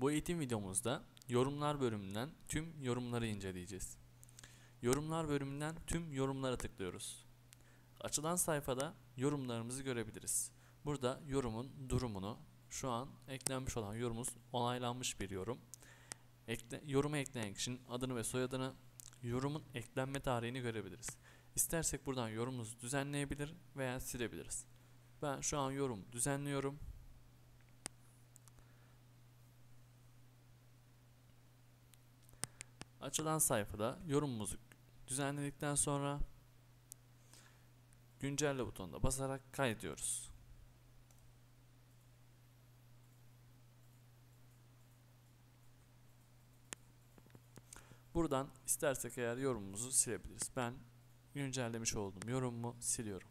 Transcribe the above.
Bu eğitim videomuzda yorumlar bölümünden tüm yorumları inceleyeceğiz. Yorumlar bölümünden tüm yorumlara tıklıyoruz. Açılan sayfada yorumlarımızı görebiliriz. Burada yorumun durumunu, şu an eklenmiş olan yorumumuz onaylanmış bir yorum. Ekle, yoruma ekleyen kişinin adını ve soyadını, yorumun eklenme tarihini görebiliriz. İstersek buradan yorumumuzu düzenleyebilir veya silebiliriz. Ben şu an yorum düzenliyorum. Açılan sayfada yorumumuzu düzenledikten sonra güncelle butonuna basarak kaydediyoruz. Buradan istersek eğer yorumumuzu silebiliriz. Ben güncellemiş olduğum yorumumu siliyorum.